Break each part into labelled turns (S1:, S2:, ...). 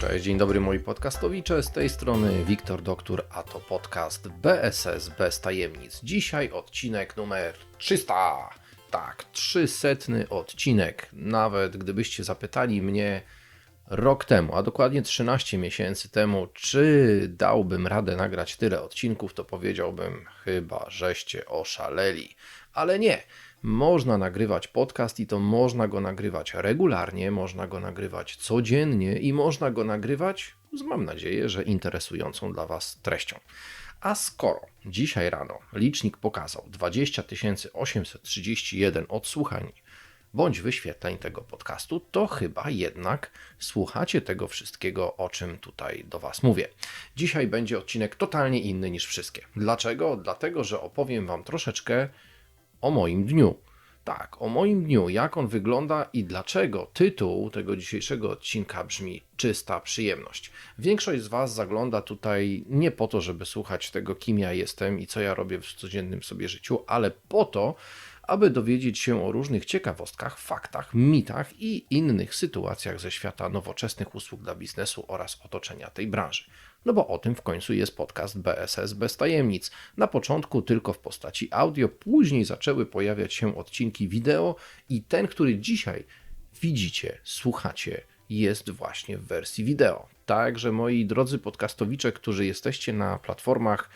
S1: Cześć, dzień dobry moi podcastowicze, z tej strony Wiktor Doktor, a to podcast BSS bez tajemnic. Dzisiaj odcinek numer 300. Tak, 300 odcinek. Nawet gdybyście zapytali mnie rok temu, a dokładnie 13 miesięcy temu, czy dałbym radę nagrać tyle odcinków, to powiedziałbym chyba, żeście oszaleli. Ale nie. Można nagrywać podcast i to można go nagrywać regularnie, można go nagrywać codziennie i można go nagrywać z, mam nadzieję, że interesującą dla Was treścią. A skoro dzisiaj rano licznik pokazał 20 831 odsłuchań bądź wyświetleń tego podcastu, to chyba jednak słuchacie tego wszystkiego, o czym tutaj do Was mówię. Dzisiaj będzie odcinek totalnie inny niż wszystkie. Dlaczego? Dlatego, że opowiem Wam troszeczkę o moim dniu. Tak, o moim dniu, jak on wygląda i dlaczego tytuł tego dzisiejszego odcinka brzmi Czysta przyjemność. Większość z Was zagląda tutaj nie po to, żeby słuchać tego, kim ja jestem i co ja robię w codziennym sobie życiu, ale po to, aby dowiedzieć się o różnych ciekawostkach, faktach, mitach i innych sytuacjach ze świata nowoczesnych usług dla biznesu oraz otoczenia tej branży. No bo o tym w końcu jest podcast BSS bez tajemnic. Na początku tylko w postaci audio, później zaczęły pojawiać się odcinki wideo i ten, który dzisiaj widzicie, słuchacie, jest właśnie w wersji wideo. Także moi drodzy podcastowicze, którzy jesteście na platformach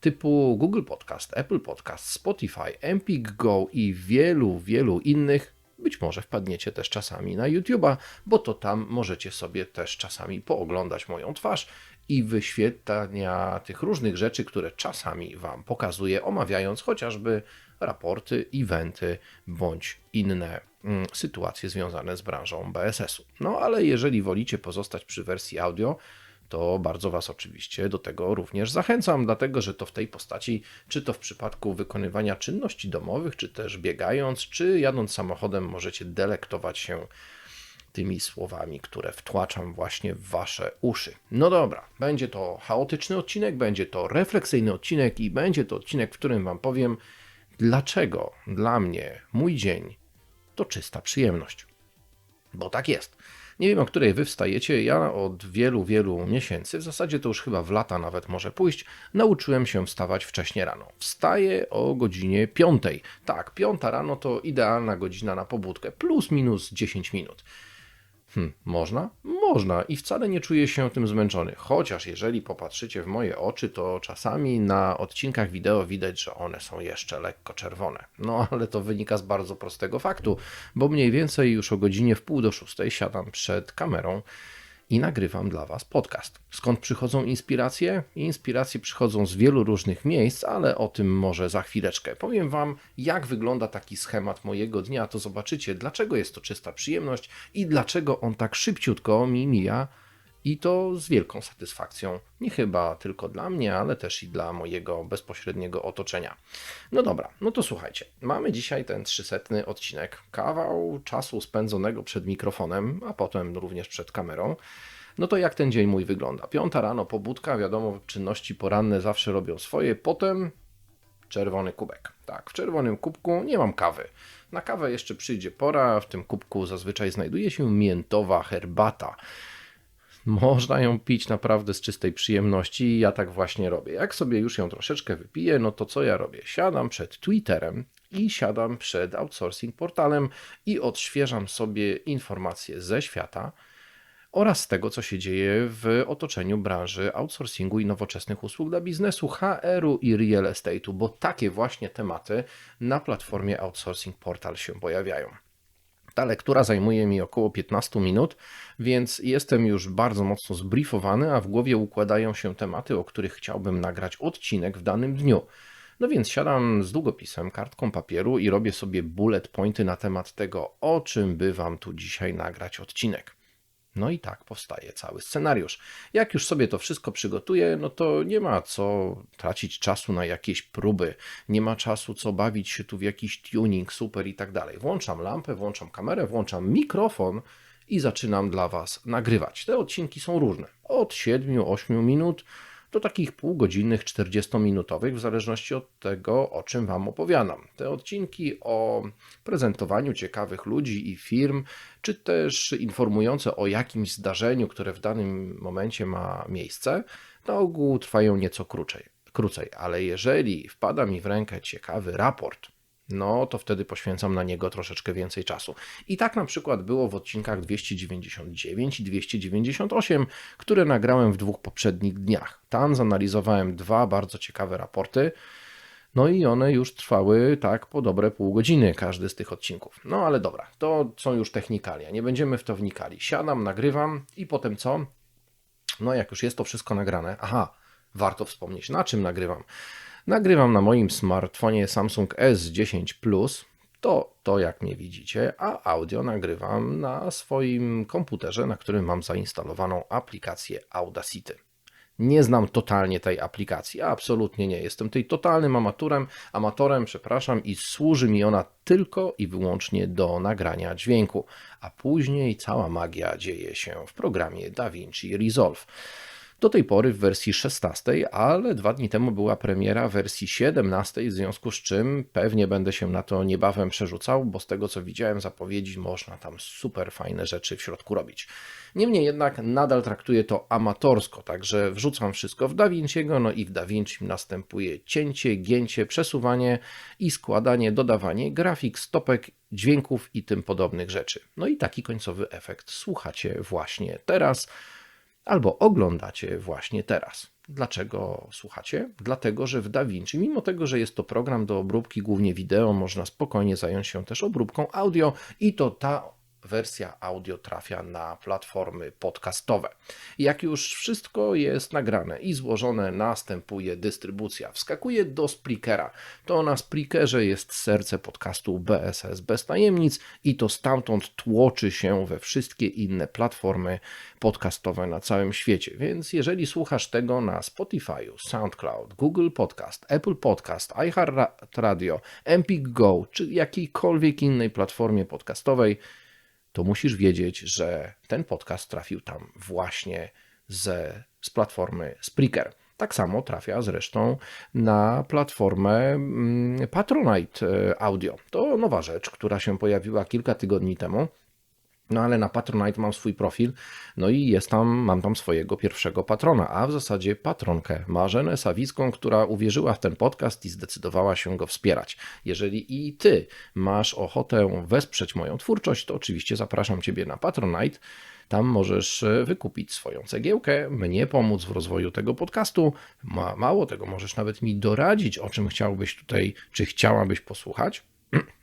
S1: typu Google Podcast, Apple Podcast, Spotify, Empik Go i wielu, wielu innych, być może wpadniecie też czasami na YouTube'a, bo to tam możecie sobie też czasami pooglądać moją twarz i wyświetlania tych różnych rzeczy, które czasami Wam pokazuję, omawiając chociażby raporty, eventy bądź inne mm, sytuacje związane z branżą BSS-u. No ale jeżeli wolicie pozostać przy wersji audio, to bardzo Was oczywiście do tego również zachęcam, dlatego że to w tej postaci, czy to w przypadku wykonywania czynności domowych, czy też biegając, czy jadąc samochodem, możecie delektować się tymi słowami, które wtłaczam właśnie w Wasze uszy. No dobra, będzie to chaotyczny odcinek, będzie to refleksyjny odcinek i będzie to odcinek, w którym Wam powiem, dlaczego dla mnie mój dzień to czysta przyjemność. Bo tak jest. Nie wiem, o której wy wstajecie. Ja od wielu, wielu miesięcy, w zasadzie to już chyba w lata nawet może pójść, nauczyłem się wstawać wcześnie rano. Wstaję o godzinie 5. Tak, 5 rano to idealna godzina na pobudkę, plus minus 10 minut. Hm, można? Można i wcale nie czuję się tym zmęczony. Chociaż jeżeli popatrzycie w moje oczy, to czasami na odcinkach wideo widać, że one są jeszcze lekko czerwone. No ale to wynika z bardzo prostego faktu, bo mniej więcej już o godzinie w pół do szóstej siadam przed kamerą i nagrywam dla Was podcast. Skąd przychodzą inspiracje? Inspiracje przychodzą z wielu różnych miejsc, ale o tym może za chwileczkę. Powiem Wam, jak wygląda taki schemat mojego dnia, to zobaczycie, dlaczego jest to czysta przyjemność i dlaczego on tak szybciutko mi mija i to z wielką satysfakcją. Nie chyba tylko dla mnie, ale też i dla mojego bezpośredniego otoczenia. No dobra, no to słuchajcie. Mamy dzisiaj ten 300 odcinek. Kawał czasu spędzonego przed mikrofonem, a potem również przed kamerą. No to jak ten dzień mój wygląda? Piąta rano, pobudka, wiadomo, czynności poranne zawsze robią swoje. Potem czerwony kubek. Tak, w czerwonym kubku nie mam kawy. Na kawę jeszcze przyjdzie pora. W tym kubku zazwyczaj znajduje się miętowa herbata. Można ją pić naprawdę z czystej przyjemności i ja tak właśnie robię. Jak sobie już ją troszeczkę wypiję, no to co ja robię? Siadam przed Twitterem i siadam przed outsourcing portalem i odświeżam sobie informacje ze świata oraz tego, co się dzieje w otoczeniu branży outsourcingu i nowoczesnych usług dla biznesu, HR-u i real estate'u, bo takie właśnie tematy na platformie Outsourcing Portal się pojawiają. Ta lektura zajmuje mi około 15 minut, więc jestem już bardzo mocno zbriefowany, a w głowie układają się tematy, o których chciałbym nagrać odcinek w danym dniu. No więc siadam z długopisem, kartką papieru i robię sobie bullet pointy na temat tego, o czym by Wam tu dzisiaj nagrać odcinek. No i tak powstaje cały scenariusz. Jak już sobie to wszystko przygotuję, no to nie ma co tracić czasu na jakieś próby, nie ma czasu co bawić się tu w jakiś tuning, super i tak dalej. Włączam lampę, włączam kamerę, włączam mikrofon i zaczynam dla Was nagrywać. Te odcinki są różne, od 7-8 minut do takich półgodzinnych, 40-minutowych, w zależności od tego, o czym Wam opowiadam. Te odcinki o prezentowaniu ciekawych ludzi i firm, czy też informujące o jakimś zdarzeniu, które w danym momencie ma miejsce, na ogół trwają nieco krócej. krócej. Ale jeżeli wpada mi w rękę ciekawy raport, no to wtedy poświęcam na niego troszeczkę więcej czasu. I tak na przykład było w odcinkach 299 i 298, które nagrałem w dwóch poprzednich dniach. Tam zanalizowałem dwa bardzo ciekawe raporty. No i one już trwały tak po dobre pół godziny, każdy z tych odcinków. No ale dobra, to są już technikalia, nie będziemy w to wnikali. Siadam, nagrywam i potem co? No jak już jest to wszystko nagrane, aha, warto wspomnieć, na czym nagrywam. Nagrywam na moim smartfonie Samsung S10 Plus. To to, jak mnie widzicie, a audio nagrywam na swoim komputerze, na którym mam zainstalowaną aplikację Audacity. Nie znam totalnie tej aplikacji, absolutnie nie. Jestem tej totalnym amatorem, amatorem, przepraszam, i służy mi ona tylko i wyłącznie do nagrania dźwięku, a później cała magia dzieje się w programie DaVinci Resolve do tej pory w wersji 16, ale dwa dni temu była premiera wersji 17, w związku z czym pewnie będę się na to niebawem przerzucał, bo z tego co widziałem zapowiedzi można tam super fajne rzeczy w środku robić. Niemniej jednak nadal traktuję to amatorsko, także wrzucam wszystko w DaVinci'ego, no i w DaVinci następuje cięcie, gięcie, przesuwanie i składanie, dodawanie grafik, stopek, dźwięków i tym podobnych rzeczy. No i taki końcowy efekt słuchacie właśnie teraz albo oglądacie właśnie teraz. Dlaczego słuchacie? Dlatego, że w DaVinci, mimo tego, że jest to program do obróbki głównie wideo, można spokojnie zająć się też obróbką audio i to ta wersja audio trafia na platformy podcastowe. Jak już wszystko jest nagrane i złożone, następuje dystrybucja. Wskakuje do Spreakera. To na Spreakerze jest serce podcastu BSS bez tajemnic i to stamtąd tłoczy się we wszystkie inne platformy podcastowe na całym świecie. Więc jeżeli słuchasz tego na Spotify, SoundCloud, Google Podcast, Apple Podcast, iHeartRadio, Empik Go czy jakiejkolwiek innej platformie podcastowej, to musisz wiedzieć, że ten podcast trafił tam właśnie ze, z platformy Spreaker. Tak samo trafia zresztą na platformę mm, Patronite e, Audio. To nowa rzecz, która się pojawiła kilka tygodni temu. No ale na Patronite mam swój profil, no i jest tam, mam tam swojego pierwszego patrona, a w zasadzie patronkę Marzenę Sawicką, która uwierzyła w ten podcast i zdecydowała się go wspierać. Jeżeli i ty masz ochotę wesprzeć moją twórczość, to oczywiście zapraszam ciebie na Patronite. Tam możesz e, wykupić swoją cegiełkę, mnie pomóc w rozwoju tego podcastu. Mało tego, możesz nawet mi doradzić, o czym chciałbyś tutaj, czy chciałabyś posłuchać.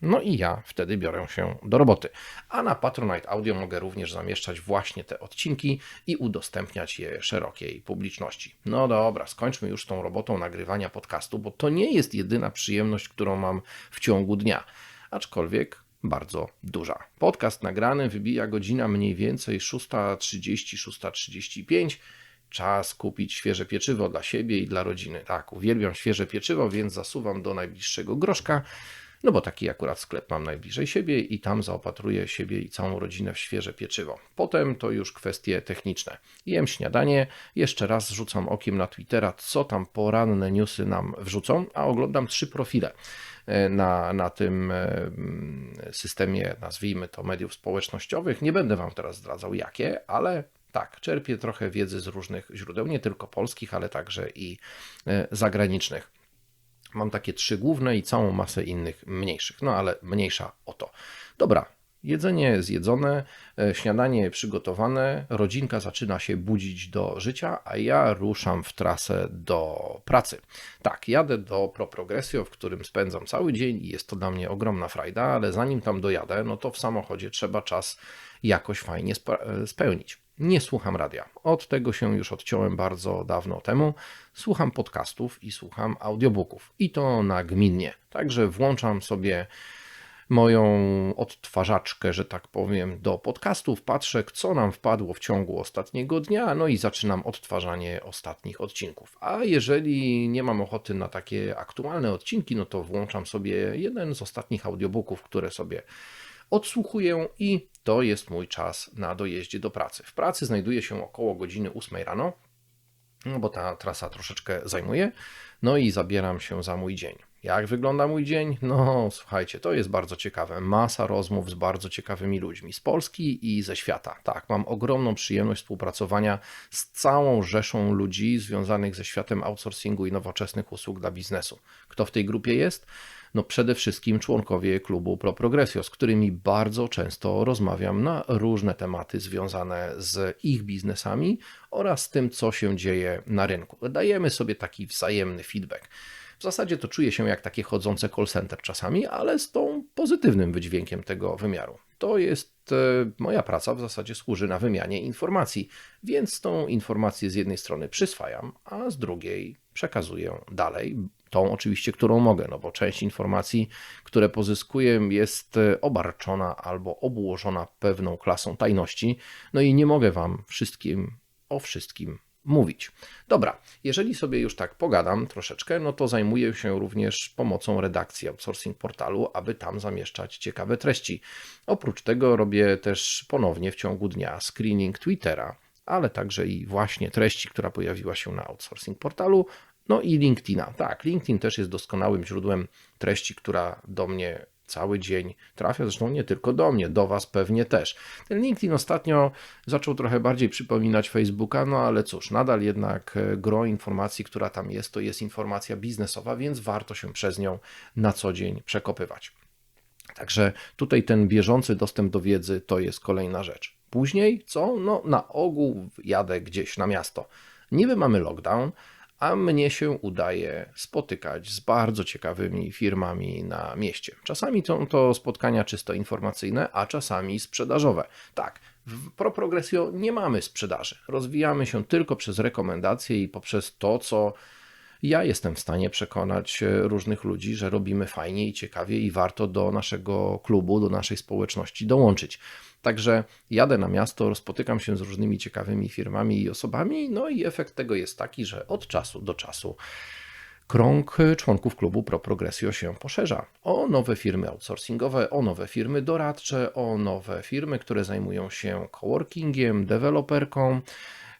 S1: No i ja wtedy biorę się do roboty. A na Patronite Audio mogę również zamieszczać właśnie te odcinki i udostępniać je szerokiej publiczności. No dobra, skończmy już tą robotą nagrywania podcastu, bo to nie jest jedyna przyjemność, którą mam w ciągu dnia. Aczkolwiek bardzo duża. Podcast nagrany wybija godzina mniej więcej 6.30, 6.35. Czas kupić świeże pieczywo dla siebie i dla rodziny. Tak, uwielbiam świeże pieczywo, więc zasuwam do najbliższego groszka no bo taki akurat sklep mam najbliżej siebie i tam zaopatruję siebie i całą rodzinę w świeże pieczywo. Potem to już kwestie techniczne. Jem śniadanie, jeszcze raz rzucam okiem na Twittera, co tam poranne newsy nam wrzucą, a oglądam trzy profile e, na, na tym e, systemie, nazwijmy to mediów społecznościowych. Nie będę Wam teraz zdradzał jakie, ale tak, czerpię trochę wiedzy z różnych źródeł, nie tylko polskich, ale także i e, zagranicznych. Mam takie trzy główne i całą masę innych mniejszych, no ale mniejsza o to. Dobra, jedzenie zjedzone, e, śniadanie przygotowane, rodzinka zaczyna się budzić do życia, a ja ruszam w trasę do pracy. Tak, jadę do Pro Progressio, w którym spędzam cały dzień i jest to dla mnie ogromna frajda, ale zanim tam dojadę, no to w samochodzie trzeba czas jakoś fajnie e, spełnić. Nie słucham radia. Od tego się już odciąłem bardzo dawno temu. Słucham podcastów i słucham audiobooków. I to nagminnie. Także włączam sobie moją odtwarzaczkę, że tak powiem, do podcastów, patrzę, co nam wpadło w ciągu ostatniego dnia, no i zaczynam odtwarzanie ostatnich odcinków. A jeżeli nie mam ochoty na takie aktualne odcinki, no to włączam sobie jeden z ostatnich audiobooków, które sobie odsłuchuję i to jest mój czas na dojeździe do pracy. W pracy znajduję się około godziny 8 rano. no bo ta trasa troszeczkę zajmuje. No i zabieram się za mój dzień. Jak wygląda mój dzień? No, słuchajcie, to jest bardzo ciekawe. Masa rozmów z bardzo ciekawymi ludźmi z Polski i ze świata. Tak, mam ogromną przyjemność współpracowania z całą rzeszą ludzi związanych ze światem outsourcingu i nowoczesnych usług dla biznesu. Kto w tej grupie jest? No przede wszystkim członkowie klubu Pro Progressio, z którymi bardzo często rozmawiam na różne tematy związane z ich biznesami oraz tym, co się dzieje na rynku. Dajemy sobie taki wzajemny feedback. W zasadzie to czuję się jak takie chodzące call center czasami, ale z tą pozytywnym wydźwiękiem tego wymiaru. To jest e, moja praca, w zasadzie służy na wymianie informacji, więc tą informację z jednej strony przyswajam, a z drugiej przekazuję dalej. Tą oczywiście, którą mogę, no bo część informacji, które pozyskuję, jest e, obarczona albo obłożona pewną klasą tajności, no i nie mogę Wam wszystkim o wszystkim mówić. Dobra, jeżeli sobie już tak pogadam troszeczkę, no to zajmuję się również pomocą redakcji outsourcing portalu, aby tam zamieszczać ciekawe treści. Oprócz tego robię też ponownie w ciągu dnia screening Twittera, ale także i właśnie treści, która pojawiła się na outsourcing portalu, no i LinkedIna. Tak, LinkedIn też jest doskonałym źródłem treści, która do mnie cały dzień trafia, zresztą nie tylko do mnie, do Was pewnie też. Ten LinkedIn ostatnio zaczął trochę bardziej przypominać Facebooka, no ale cóż, nadal jednak e, gro informacji, która tam jest, to jest informacja biznesowa, więc warto się przez nią na co dzień przekopywać. Także tutaj ten bieżący dostęp do wiedzy to jest kolejna rzecz. Później co? No na ogół jadę gdzieś na miasto. Niby mamy lockdown, a mnie się udaje spotykać z bardzo ciekawymi firmami na mieście. Czasami są to spotkania czysto informacyjne, a czasami sprzedażowe. Tak, w ProProgresio nie mamy sprzedaży. Rozwijamy się tylko przez rekomendacje i poprzez to, co ja jestem w stanie przekonać różnych ludzi, że robimy fajnie i ciekawie i warto do naszego klubu, do naszej społeczności dołączyć. Także jadę na miasto, spotykam się z różnymi ciekawymi firmami i osobami, no i efekt tego jest taki, że od czasu do czasu krąg członków klubu Pro Progressio się poszerza o nowe firmy outsourcingowe, o nowe firmy doradcze, o nowe firmy, które zajmują się coworkingiem, deweloperką,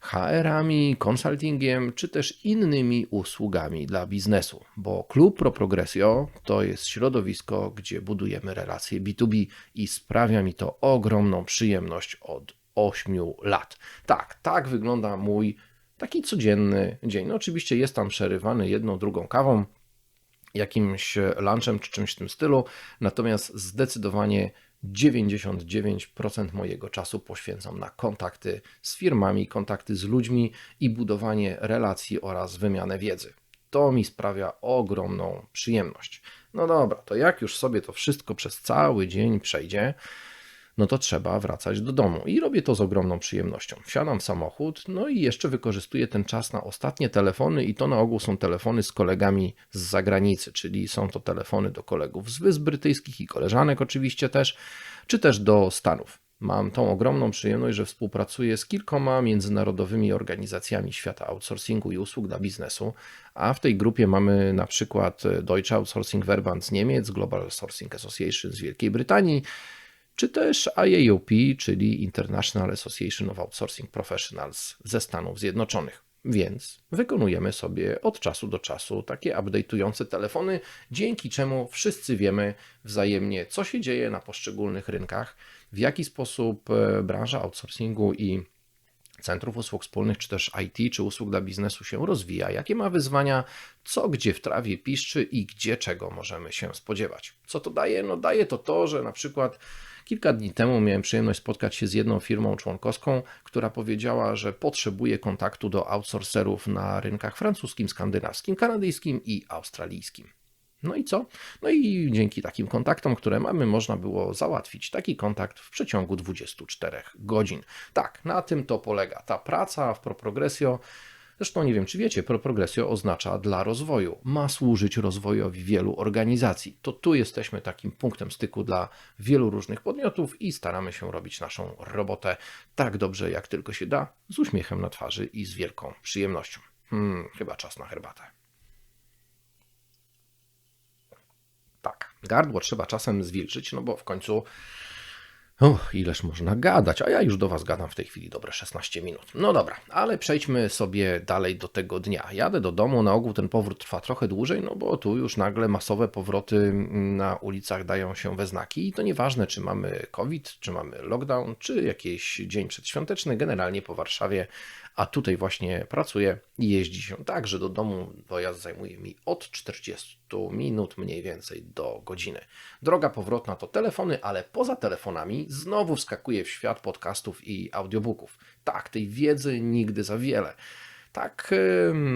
S1: HR-ami, konsultingiem, czy też innymi usługami dla biznesu, bo Klub Pro Progressio to jest środowisko, gdzie budujemy relacje B2B i sprawia mi to ogromną przyjemność od 8 lat. Tak, tak wygląda mój taki codzienny dzień. No oczywiście jest tam przerywany jedną, drugą kawą, jakimś lunchem czy czymś w tym stylu, natomiast zdecydowanie 99% mojego czasu poświęcam na kontakty z firmami, kontakty z ludźmi i budowanie relacji oraz wymianę wiedzy. To mi sprawia ogromną przyjemność. No dobra, to jak już sobie to wszystko przez cały dzień przejdzie, no to trzeba wracać do domu. I robię to z ogromną przyjemnością. Wsiadam w samochód, no i jeszcze wykorzystuję ten czas na ostatnie telefony, i to na ogół są telefony z kolegami z zagranicy, czyli są to telefony do kolegów z Wysp Brytyjskich i koleżanek oczywiście też, czy też do Stanów. Mam tą ogromną przyjemność, że współpracuję z kilkoma międzynarodowymi organizacjami świata outsourcingu i usług dla biznesu, a w tej grupie mamy na przykład Deutsche Outsourcing Verband z Niemiec, Global Sourcing Association z Wielkiej Brytanii, czy też IAOP, czyli International Association of Outsourcing Professionals ze Stanów Zjednoczonych. Więc wykonujemy sobie od czasu do czasu takie update'ujące telefony, dzięki czemu wszyscy wiemy wzajemnie, co się dzieje na poszczególnych rynkach, w jaki sposób e, branża outsourcingu i centrów usług wspólnych, czy też IT, czy usług dla biznesu się rozwija, jakie ma wyzwania, co gdzie w trawie piszczy i gdzie czego możemy się spodziewać. Co to daje? No daje to to, że na przykład Kilka dni temu miałem przyjemność spotkać się z jedną firmą członkowską, która powiedziała, że potrzebuje kontaktu do outsourcerów na rynkach francuskim, skandynawskim, kanadyjskim i australijskim. No i co? No i dzięki takim kontaktom, które mamy, można było załatwić taki kontakt w przeciągu 24 godzin. Tak, na tym to polega. Ta praca w ProProgresio Zresztą nie wiem, czy wiecie, progresjo oznacza dla rozwoju. Ma służyć rozwojowi wielu organizacji. To tu jesteśmy takim punktem styku dla wielu różnych podmiotów i staramy się robić naszą robotę tak dobrze, jak tylko się da, z uśmiechem na twarzy i z wielką przyjemnością. Hmm, chyba czas na herbatę. Tak, gardło trzeba czasem zwilczyć, no bo w końcu Och, ileż można gadać, a ja już do Was gadam w tej chwili dobre 16 minut. No dobra, ale przejdźmy sobie dalej do tego dnia. Jadę do domu, na ogół ten powrót trwa trochę dłużej, no bo tu już nagle masowe powroty na ulicach dają się we znaki i to nieważne, czy mamy COVID, czy mamy lockdown, czy jakiś dzień przedświąteczny, generalnie po Warszawie a tutaj właśnie pracuję i jeździ się tak, że do domu dojazd zajmuje mi od 40 minut mniej więcej do godziny. Droga powrotna to telefony, ale poza telefonami znowu wskakuję w świat podcastów i audiobooków. Tak, tej wiedzy nigdy za wiele. Tak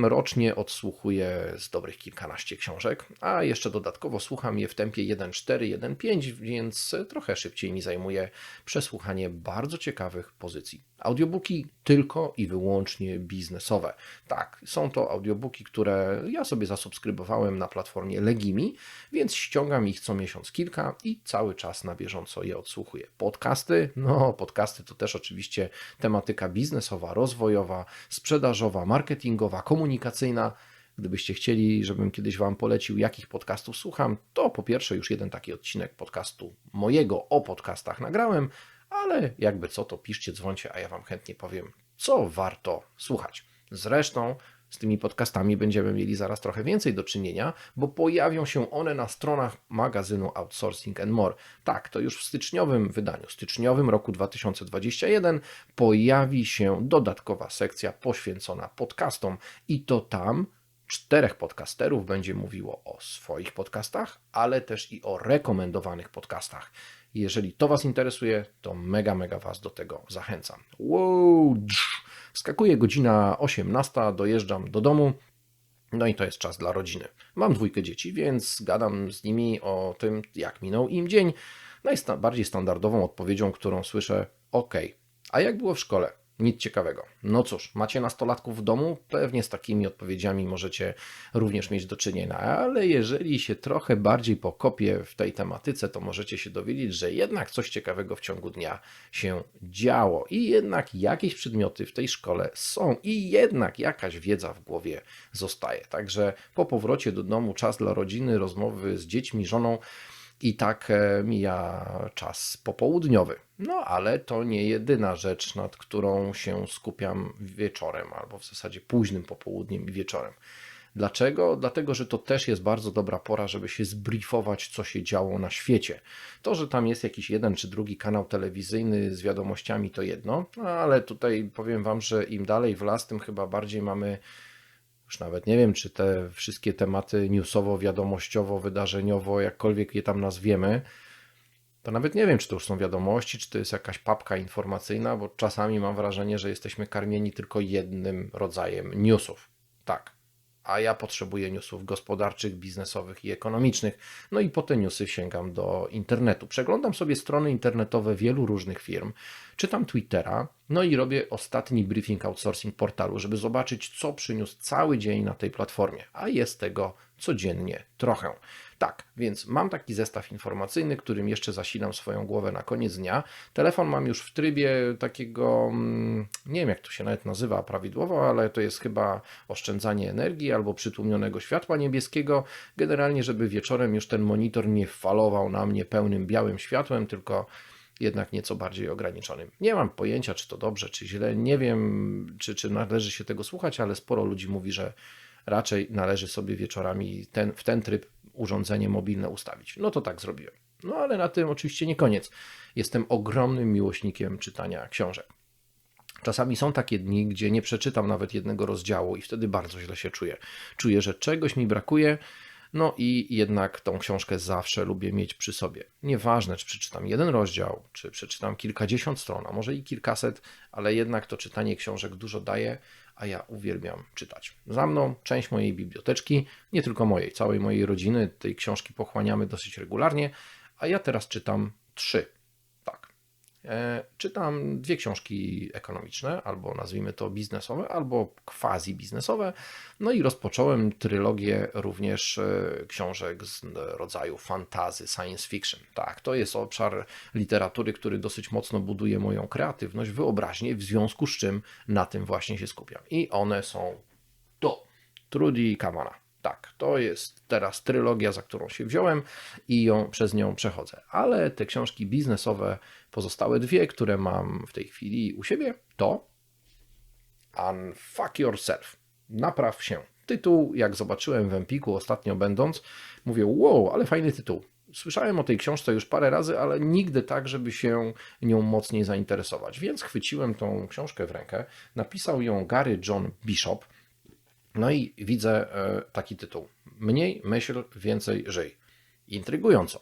S1: rocznie odsłuchuję z dobrych kilkanaście książek, a jeszcze dodatkowo słucham je w tempie 1.4, 1.5, więc trochę szybciej mi zajmuje przesłuchanie bardzo ciekawych pozycji. Audiobooki tylko i wyłącznie biznesowe. Tak, są to audiobooki, które ja sobie zasubskrybowałem na platformie Legimi, więc ściągam ich co miesiąc kilka i cały czas na bieżąco je odsłuchuję. Podcasty? No, podcasty to też oczywiście tematyka biznesowa, rozwojowa, sprzedażowa, marketingowa, komunikacyjna. Gdybyście chcieli, żebym kiedyś Wam polecił, jakich podcastów słucham, to po pierwsze już jeden taki odcinek podcastu mojego o podcastach nagrałem, ale jakby co, to piszcie, dzwoncie, a ja Wam chętnie powiem, co warto słuchać. Zresztą z tymi podcastami będziemy mieli zaraz trochę więcej do czynienia, bo pojawią się one na stronach magazynu Outsourcing and More. Tak, to już w styczniowym wydaniu, styczniowym roku 2021 pojawi się dodatkowa sekcja poświęcona podcastom i to tam czterech podcasterów będzie mówiło o swoich podcastach, ale też i o rekomendowanych podcastach. Jeżeli to Was interesuje, to mega, mega Was do tego zachęcam. Wow, skakuje godzina 18, dojeżdżam do domu. No i to jest czas dla rodziny. Mam dwójkę dzieci, więc gadam z nimi o tym, jak minął im dzień. Najbardziej standardową odpowiedzią, którą słyszę: OK, a jak było w szkole? Nic ciekawego. No cóż, macie nastolatków w domu? Pewnie z takimi odpowiedziami możecie również mieć do czynienia, ale jeżeli się trochę bardziej pokopię w tej tematyce, to możecie się dowiedzieć, że jednak coś ciekawego w ciągu dnia się działo i jednak jakieś przedmioty w tej szkole są i jednak jakaś wiedza w głowie zostaje. Także po powrocie do domu czas dla rodziny, rozmowy z dziećmi, żoną i tak e, mija czas popołudniowy. No ale to nie jedyna rzecz, nad którą się skupiam wieczorem, albo w zasadzie późnym popołudniem i wieczorem. Dlaczego? Dlatego, że to też jest bardzo dobra pora, żeby się zbriefować, co się działo na świecie. To, że tam jest jakiś jeden czy drugi kanał telewizyjny z wiadomościami, to jedno, no, ale tutaj powiem Wam, że im dalej w las, tym chyba bardziej mamy już nawet nie wiem, czy te wszystkie tematy newsowo, wiadomościowo, wydarzeniowo, jakkolwiek je tam nazwiemy, to nawet nie wiem, czy to już są wiadomości, czy to jest jakaś papka informacyjna, bo czasami mam wrażenie, że jesteśmy karmieni tylko jednym rodzajem newsów. Tak, a ja potrzebuję newsów gospodarczych, biznesowych i ekonomicznych. No i po te newsy sięgam do internetu. Przeglądam sobie strony internetowe wielu różnych firm, czytam Twittera, no i robię ostatni briefing outsourcing portalu, żeby zobaczyć, co przyniósł cały dzień na tej platformie, a jest tego codziennie trochę. Tak, więc mam taki zestaw informacyjny, którym jeszcze zasilam swoją głowę na koniec dnia. Telefon mam już w trybie takiego, mm, nie wiem jak to się nawet nazywa prawidłowo, ale to jest chyba oszczędzanie energii albo przytłumionego światła niebieskiego. Generalnie, żeby wieczorem już ten monitor nie falował na mnie pełnym białym światłem, tylko jednak nieco bardziej ograniczonym. Nie mam pojęcia, czy to dobrze, czy źle. Nie wiem, czy, czy należy się tego słuchać, ale sporo ludzi mówi, że raczej należy sobie wieczorami ten, w ten tryb urządzenie mobilne ustawić. No to tak zrobiłem. No ale na tym oczywiście nie koniec. Jestem ogromnym miłośnikiem czytania książek. Czasami są takie dni, gdzie nie przeczytam nawet jednego rozdziału i wtedy bardzo źle się czuję. Czuję, że czegoś mi brakuje, no i jednak tą książkę zawsze lubię mieć przy sobie. Nieważne, czy przeczytam jeden rozdział, czy przeczytam kilkadziesiąt stron, a może i kilkaset, ale jednak to czytanie książek dużo daje a ja uwielbiam czytać. Za mną część mojej biblioteczki, nie tylko mojej, całej mojej rodziny, tej książki pochłaniamy dosyć regularnie, a ja teraz czytam trzy czytam dwie książki ekonomiczne, albo nazwijmy to biznesowe, albo quasi biznesowe. No i rozpocząłem trylogię również e, książek z rodzaju fantazy, science fiction. Tak, to jest obszar literatury, który dosyć mocno buduje moją kreatywność, wyobraźnię, w związku z czym na tym właśnie się skupiam. I one są to Trudy Kamana. Tak, to jest teraz trylogia, za którą się wziąłem i ją, przez nią przechodzę. Ale te książki biznesowe, pozostałe dwie, które mam w tej chwili u siebie, to Unfuck Yourself. Napraw się. Tytuł, jak zobaczyłem w Empiku ostatnio będąc, mówię, wow, ale fajny tytuł. Słyszałem o tej książce już parę razy, ale nigdy tak, żeby się nią mocniej zainteresować. Więc chwyciłem tą książkę w rękę. Napisał ją Gary John Bishop. No i widzę e, taki tytuł. Mniej myśl, więcej żyj. Intrygująco.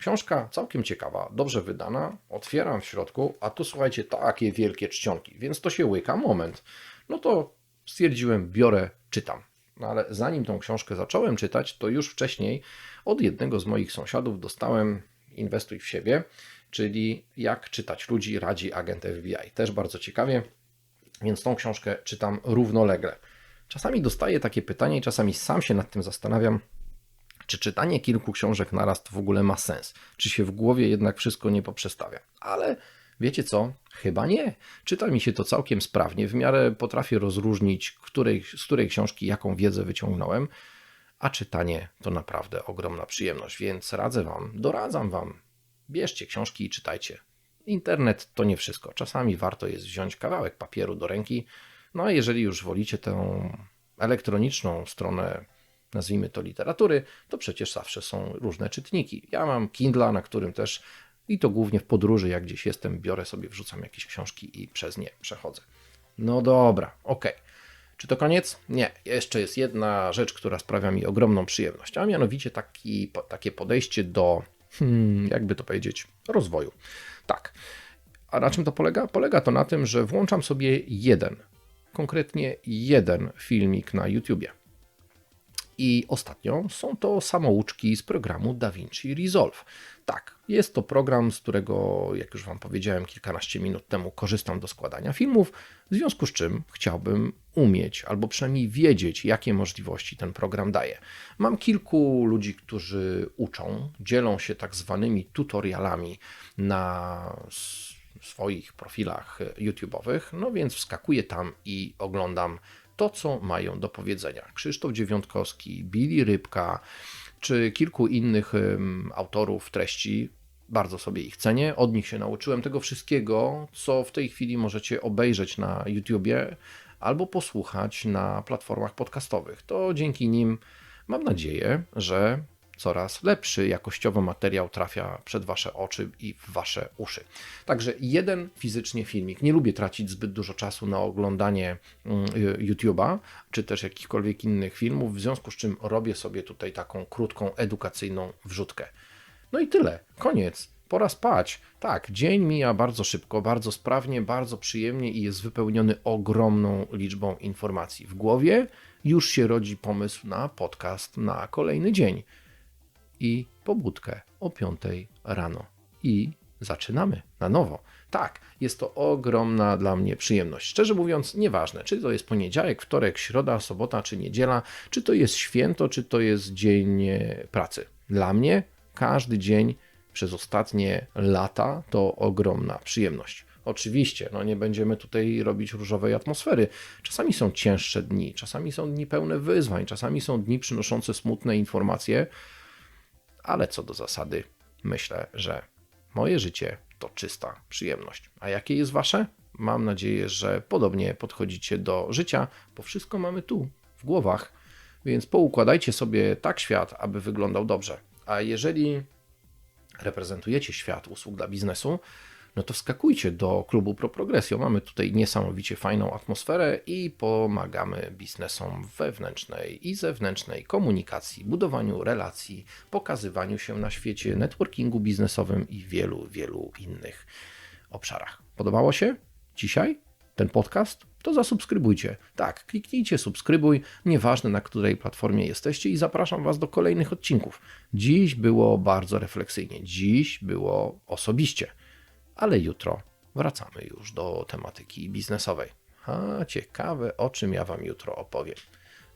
S1: Książka całkiem ciekawa, dobrze wydana. Otwieram w środku, a tu słuchajcie, takie wielkie czcionki, więc to się łyka. Moment. No to stwierdziłem, biorę, czytam. No ale zanim tą książkę zacząłem czytać, to już wcześniej od jednego z moich sąsiadów dostałem Inwestuj w siebie, czyli jak czytać ludzi, radzi agent FBI. Też bardzo ciekawie, więc tą książkę czytam równolegle. Czasami dostaję takie pytanie i czasami sam się nad tym zastanawiam, czy czytanie kilku książek naraz to w ogóle ma sens? Czy się w głowie jednak wszystko nie poprzestawia? Ale wiecie co? Chyba nie. Czyta mi się to całkiem sprawnie. W miarę potrafię rozróżnić, której, z której książki jaką wiedzę wyciągnąłem, a czytanie to naprawdę ogromna przyjemność, więc radzę Wam, doradzam Wam. Bierzcie książki i czytajcie. Internet to nie wszystko. Czasami warto jest wziąć kawałek papieru do ręki. No a jeżeli już wolicie tę elektroniczną stronę nazwijmy to literatury, to przecież zawsze są różne czytniki. Ja mam Kindla, na którym też i to głównie w podróży, jak gdzieś jestem, biorę sobie, wrzucam jakieś książki i przez nie przechodzę. No dobra, ok. Czy to koniec? Nie. Jeszcze jest jedna rzecz, która sprawia mi ogromną przyjemność, a mianowicie taki, takie podejście do, hmm, jakby to powiedzieć, rozwoju. Tak. A na czym to polega? Polega to na tym, że włączam sobie jeden, konkretnie jeden filmik na YouTubie i ostatnio są to samouczki z programu DaVinci Resolve. Tak, jest to program, z którego, jak już Wam powiedziałem kilkanaście minut temu, korzystam do składania filmów, w związku z czym chciałbym umieć albo przynajmniej wiedzieć, jakie możliwości ten program daje. Mam kilku ludzi, którzy uczą, dzielą się tak zwanymi tutorialami na swoich profilach YouTube'owych, no więc wskakuję tam i oglądam to, co mają do powiedzenia. Krzysztof Dziewiątkowski, Billy Rybka, czy kilku innych autorów treści. Bardzo sobie ich cenię. Od nich się nauczyłem tego wszystkiego, co w tej chwili możecie obejrzeć na YouTubie albo posłuchać na platformach podcastowych. To dzięki nim mam nadzieję, że coraz lepszy jakościowo materiał trafia przed Wasze oczy i w Wasze uszy. Także jeden fizycznie filmik. Nie lubię tracić zbyt dużo czasu na oglądanie mm, YouTube'a czy też jakichkolwiek innych filmów, w związku z czym robię sobie tutaj taką krótką, edukacyjną wrzutkę. No i tyle. Koniec. Pora spać. Tak, dzień mija bardzo szybko, bardzo sprawnie, bardzo przyjemnie i jest wypełniony ogromną liczbą informacji. W głowie już się rodzi pomysł na podcast na kolejny dzień i pobudkę o 5 rano. I zaczynamy na nowo. Tak, jest to ogromna dla mnie przyjemność. Szczerze mówiąc, nieważne, czy to jest poniedziałek, wtorek, środa, sobota czy niedziela, czy to jest święto, czy to jest dzień pracy. Dla mnie każdy dzień przez ostatnie lata to ogromna przyjemność. Oczywiście, no nie będziemy tutaj robić różowej atmosfery. Czasami są cięższe dni, czasami są dni pełne wyzwań, czasami są dni przynoszące smutne informacje, ale co do zasady, myślę, że moje życie to czysta przyjemność. A jakie jest wasze? Mam nadzieję, że podobnie podchodzicie do życia, bo wszystko mamy tu, w głowach, więc poukładajcie sobie tak świat, aby wyglądał dobrze. A jeżeli reprezentujecie świat usług dla biznesu, no to wskakujcie do klubu Pro Progresjo. Mamy tutaj niesamowicie fajną atmosferę i pomagamy biznesom wewnętrznej i zewnętrznej komunikacji, budowaniu relacji, pokazywaniu się na świecie, networkingu biznesowym i wielu, wielu innych obszarach. Podobało się dzisiaj ten podcast? To zasubskrybujcie. Tak, kliknijcie subskrybuj, nieważne na której platformie jesteście i zapraszam Was do kolejnych odcinków. Dziś było bardzo refleksyjnie, dziś było osobiście ale jutro wracamy już do tematyki biznesowej. A ciekawe, o czym ja Wam jutro opowiem.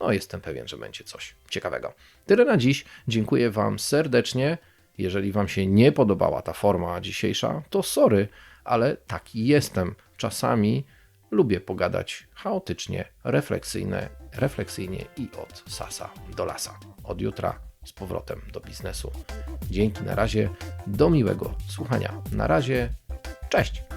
S1: No, jestem pewien, że będzie coś ciekawego. Tyle na dziś. Dziękuję Wam serdecznie. Jeżeli Wam się nie podobała ta forma dzisiejsza, to sorry, ale taki jestem. Czasami lubię pogadać chaotycznie, refleksyjnie, refleksyjnie i od sasa do lasa. Od jutra z powrotem do biznesu. Dzięki, na razie, do miłego słuchania. Na razie, cześć!